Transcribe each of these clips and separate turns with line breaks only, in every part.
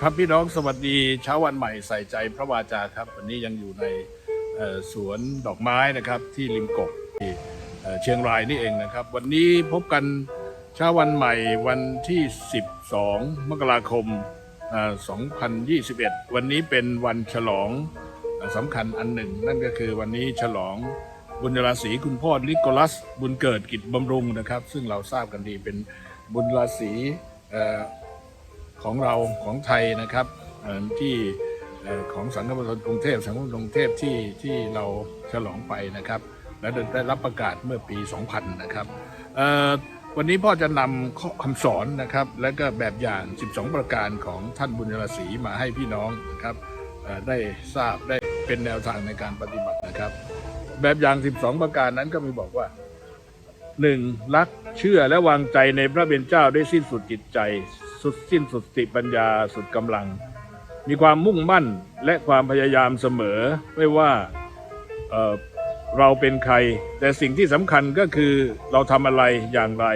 ครับพี่น้องสวัสดีเช้าวันใหม่ใส่ใจพระวาจาครับ วันนี้ยังอยู่ในสวนดอกไม้นะครับที่ริมกกที่เชียงรายนี่เองนะครับ วันนี้พบกันเช้าวันใหม่วันที่ 12 มกราคมเอ่อ2021 วันนี้เป็นวันฉลองสำคัญอันหนึ่ง นั่นก็คือวันนี้ฉลองบุญราศีคุณพ่อนิโคลัสบุญเกิดกิจบำรุงนะครับ ซึ่งเราทราบกันดีเป็นบุญราศี ของเราของไทยนะครับที่ของสังคมชนกรุงเทพสังคมกรุงเทพที่ที่เราฉลองไปนะครับ และได้รับประกาศเมื่อปี 2000 นะครับวันนี้พ่อจะนำข้อคำสอนนะครับ และก็แบบอย่าง 12 ประการของท่านบุญยรศรีมาให้พี่น้องนะครับได้ทราบได้เป็นแนวทางในการปฏิบัตินะครับ แบบอย่าง 12 ประการนั้นก็มีบอกว่าหนึ่งรักเชื่อและวางใจในพระเป็นเจ้าได้สิ้นสุดจิตใจ สุดสิ้นสุดสติปัญญาสุดกำลัง มีความมุ่งมั่นและความพยายามเสมอไม่ว่าเเราเป็นใคร แต่สิ่งที่สำคัญก็คือเราทำอะไรอย่างไร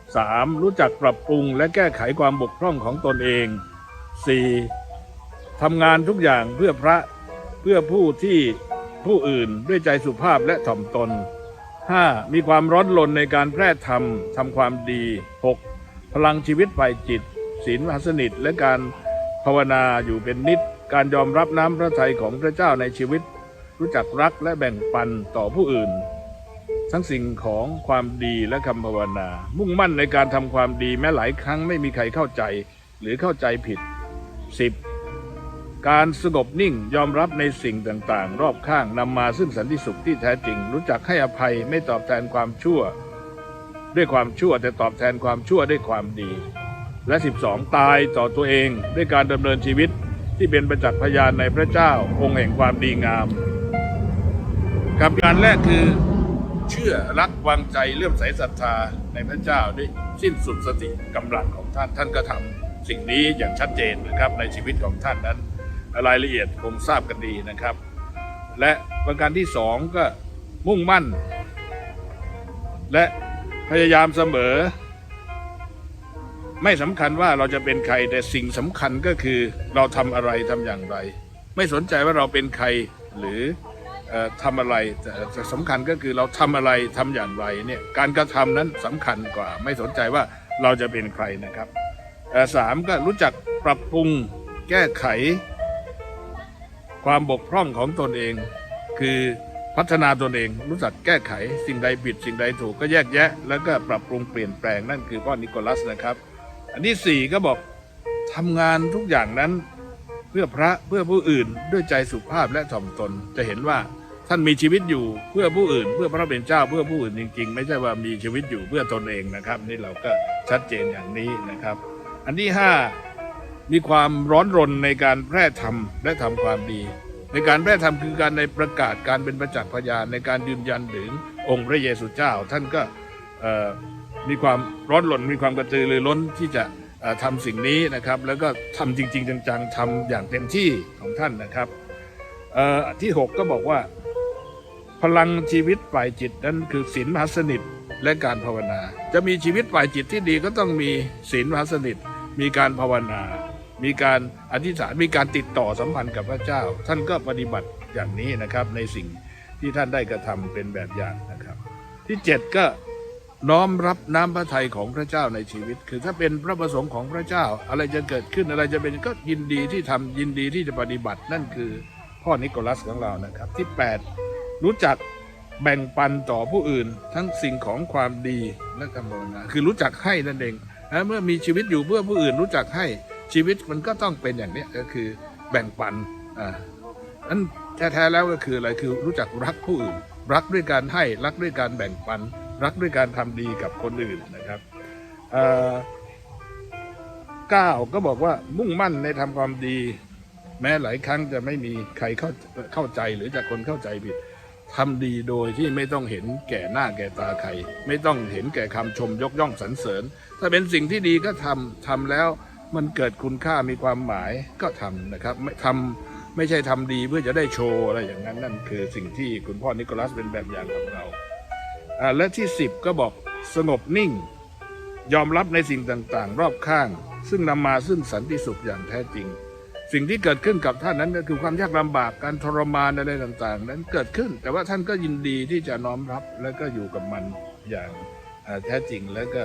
3. รู้จักปรับปรุงและแก้ไขความบกพร่องของตนเอง 4. ทำงานทุกอย่างเพื่อพระเพื่อผู้ที่ผู้อื่นด้วยใจสุภาพและถ่อมตน 5. มีความร้อนรนในการแพร่ธรรมทำความดี 6. พลังชีวิตฝ่ายจิต ศีลมหาสนิท และการภาวนาอยู่เป็นนิด การยอมรับน้ำพระทัยของพระเจ้าในชีวิต รู้จักรักและแบ่งปันต่อผู้อื่น ทั้งสิ่งของความดีและคำภาวนา มุ่งมั่นในการทำความดีแม้หลายครั้งไม่มีใครเข้าใจหรือเข้าใจผิด 10. การสงบนิ่งยอมรับในสิ่งต่างๆ รอบข้างนำมาซึ่งสันติสุขที่แท้จริง รู้จักให้อภัยไม่ตอบแทนความชั่ว ด้วยความชั่วแต่ตอบแทนความชั่วด้วยความดี และ 12 ตายต่อตัวเองด้วยการดำเนินชีวิตที่เป็นประจักษ์พยานในพระเจ้าองค์แห่งความดีงามกับการแรกคือเชื่อรักวางใจเลื่อมใสศรัทธาในพระเจ้าด้วยสิ้นสุดสติกำลังของท่านท่านก็ทำสิ่งนี้อย่างชัดเจนนะครับในชีวิตของท่านนั้น รายละเอียดคงทราบกันดีนะครับ และประการที่สองก็มุ่งมั่น และพยายามเสมอ ไม่สำคัญว่าเราจะเป็นใครแต่สิ่งสำคัญก็คือเราทำอะไรทำอย่างไร ไม่สนใจว่าเราเป็นใครหรือออทำอะไรแต่สำคัญก็คือเราทำอะไรทำอย่างไรเนี่ยการกระทำนั้นสำคัญกว่า ไม่สนใจว่าเราจะเป็นใครนะครับสามก็รู้จักปรับปรุงแก้ไข ความบกพร่องของตนเอง คือพัฒนาตนเองรู้จักแก้ไขสิ่งใดผิดสิ่งใดถูกก็แยกแยะ แล้วก็ปรับปรุงเปลี่ยนแปลงนั่นคือพ่อนิโคลัสนะครับ อันที่สี่ก็บอกทำงานทุกอย่างนั้น เพื่อพระเพื่อผู้อื่นด้วยใจสุภาพและถ่อมตนจะเห็นว่าท่านมีชีวิตอยู่เพื่อผู้อื่น เพื่อพระเป็นเจ้าเพื่อผู้อื่นจริง ๆ ไม่ใช่ว่ามีชีวิตอยู่เพื่อตนเองนะครับ นี่เราก็ชัดเจนอย่างนี้นะครับ อันที่ห้ามีความร้อนรนในการแพร่ธรรมและทำความดี ในการแพร่ธรรมคือการในประกาศการเป็นประจักษ์พยานในการยืนยันถึงองค์พระเยซูเจ้า ท่านก็ มีความร้อนรนมีความกระตือรือร้นที่จะเอ่อทำสิ่งนี้นะครับ แล้วก็ทำจริง ๆ จังๆทำอย่างเต็มที่ของท่านนะครับที่ 6 ก็บอกว่า พลังชีวิตฝ่ายจิตนั้นคือศีลมหาสนิทและการภาวนา จะมีชีวิตฝ่ายจิตที่ดีก็ต้องมีศีลมหาสนิท มีการภาวนา มีการอธิษฐานมีการติดต่อสัมพันธ์กับพระเจ้า ท่านก็ปฏิบัติอย่างนี้นะครับในสิ่งที่ท่านได้กระทำเป็นแบบอย่างนะครับ ที่เจ็ดก็ น้อมรับน้ำพระทัยของพระเจ้าในชีวิต คือถ้าเป็นพระประสงค์ของพระเจ้า อะไรจะเกิดขึ้นอะไรจะเป็นก็ยินดีที่ทำยินดีที่จะปฏิบัติ นั่นคือพ่อนิโคลัสของเรานะครับ ที่แปดรู้จักแบ่งปันต่อผู้อื่น ทั้งสิ่งของความดีและกำลังนาคือรู้จักให้นั่นเองเมื่อมีชีวิตอยู่เพื่อผู้อื่นรู้จักให้ชีวิตมันก็ต้องเป็นอย่างนี้ก็คือแบ่งปันอ่านั้นแท้ๆแล้วก็คืออะไรคือรู้จักรักผู้อื่น รักด้วยการให้รักด้วยการแบ่งปัน รักด้วยการทำดีกับคนอื่นนะครับเก้าก็บอกว่ามุ่งมั่นในทำความดี แม้หลายครั้งจะไม่มีใครเข้าเข้าใจหรือจากคนเข้าใจผิดทำดีโดยที่ไม่ต้องเห็นแก่หน้าแก่ตาใคร ไม่ต้องเห็นแก่คำชมยกย่องสรรเสริญ ถ้าเป็นสิ่งที่ดีก็ทำทำแล้วมันเกิดคุณค่ามีความหมายก็ทำนะครับไม่ทำไม่ใช่ทำดีเพื่อจะได้โชว์อะไรอย่างนั้นนั่นคือสิ่งที่คุณพ่อนิโคลัสเป็นแบบอย่างของเรา และที่สิบก็บอกสงบนิ่ง ยอมรับในสิ่งต่างๆ รอบข้าง ซึ่งนำมาซึ่งสันติสุขอย่างแท้จริง สิ่งที่เกิดขึ้นกับท่านนั้นก็คือความยากลำบากการทรมานอะไรต่างๆ นั้นเกิดขึ้น แต่ว่าท่านก็ยินดีที่จะน้อมรับแล้วก็อยู่กับมันอย่างแท้จริงแล้วก็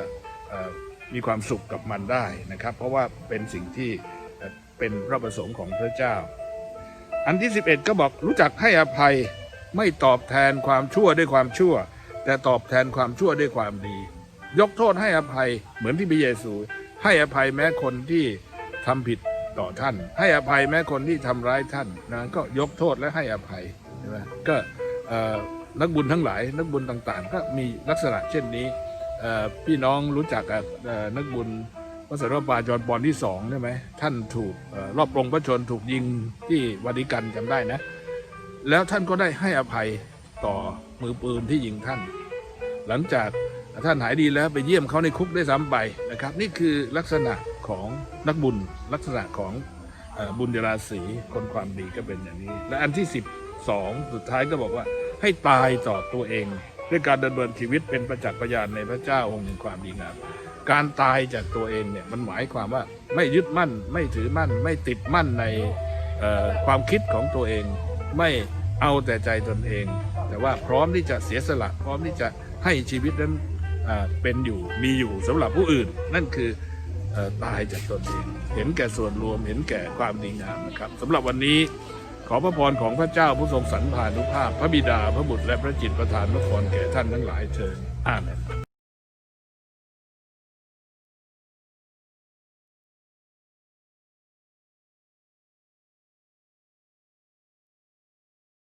มีความสุขกับมันได้นะครับ เพราะว่าเป็นสิ่งที่เอ่อเป็นพระประสงค์ของพระเจ้า อันที่ 11 ก็บอกรู้จักให้อภัยไม่ตอบแทนความชั่วด้วยความชั่ว แต่ตอบแทนความชั่วด้วยความดี ยกโทษให้อภัยเหมือนที่พระเยซูให้อภัยแม้คนที่ทำผิดต่อท่าน ให้อภัยแม้คนที่ทำร้ายท่านนะก็ยกโทษและให้อภัยใช่ไหมก็นักบุญทั้งหลาย นักบุญต่างๆ ก็มีลักษณะเช่นนี้พี่น้องรู้จักกับนักบุญพระสารปาจรปอนที่สองใช่ไหมท่านถูกเอ่อรอบปรงพระชนถูกยิงที่วาติกันจำได้นะ แล้วท่านก็ได้ให้อภัย ต่อมือปืนที่ยิงท่าน หลังจากท่านหายดีแล้วไปเยี่ยมเขาในคุกได้ซ้ำไปนะครับ นี่คือลักษณะของนักบุญลักษณะของอบุญราศีคนความดีก็เป็นอย่างนี้ และอันที่ 12 สุดท้ายก็บอกว่าให้ตายต่อตัวเอง ด้วยการดำเนินชีวิตเป็นประจักษ์พยานในพระเจ้าองค์แห่งความดีงามการตายจากตัวเองเนี่ยมันหมายความว่าไม่ยึดมั่น ไม่ถือมั่น ไม่ติดมั่นในความคิดของตัวเอง ไม่เอาแต่ใจตนเอง แต่ว่าพร้อมที่จะเสียสละ พร้อมที่จะให้ชีวิตนั้นเป็นอยู่มีอยู่สำหรับผู้อื่น นั่นคืออตายจากตนเอง เห็นแก่ส่วนรวมเห็นแก่ความดีงามนะครับสำหรับวันนี้ขอพระพรของพระเจ้าผู้ทรงสรรพานุภาพ พระบิดาพระบุตรและพระจิตประทานพระพรแก่ท่านทั้งหลายเชิญอาเมน